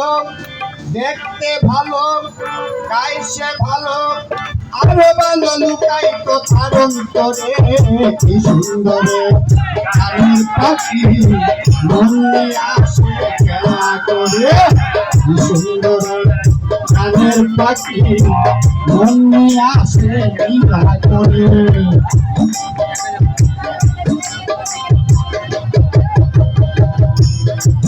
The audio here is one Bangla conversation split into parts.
ভালো, দেখতে ভালো, গাইছে ভালো আরও ভালো লুকাই তো ধারণ করে কি সুন্দরে। গানের পাখি মন আসে খেলা করে, কি সুন্দরে। পাখি আসে খেলা করে।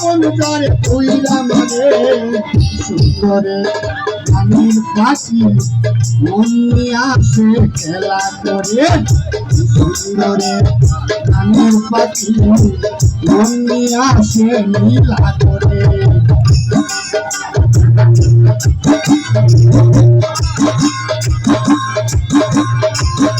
আমি আইতে এই পাখিটার চোখে আছে জাদু আয় না রে পাখিটার মুখে আছে মধু পাখিটার চোখে আছে জাদু পাখিটার মুখে আছে মধু যখন তখন যারে পুইরা মারে যখন তখন যারে পুইরা মারে সুন্দরে গানের পাখি মন আসে খেলা করে। সুন্দরে গানের পাখি মন আসে নীলা করে। তার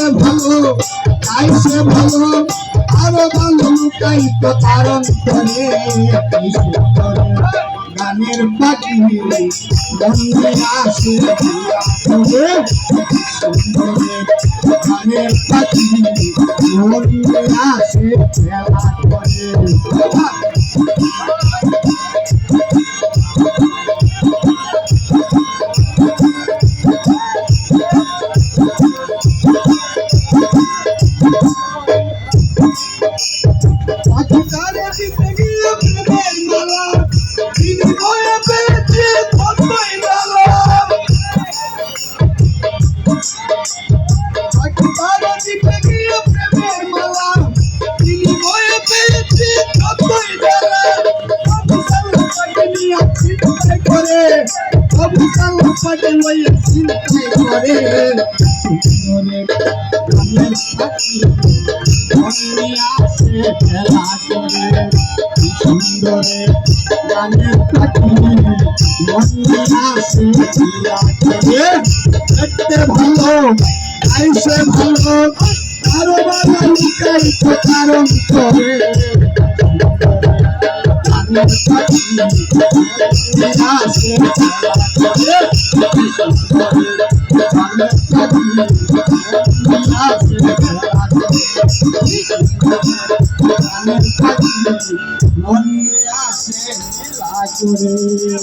দেখতে ভালো গাইছে ভালো। আরও ভালো লুকাই তো করে কি গানের পাখি নিয়ে আসে গানের পাখি মন আসে খেলা করে। করে সুন্দরে গানের পাখি মনে আসে খেলা করে সুন্দরে গানের পাখি মনে আসে খেলা করে দেখতে ভালো আইসে ভালো আরও ভালো লুকাই তো কারণ করে গানের মন আসে নীলা করে।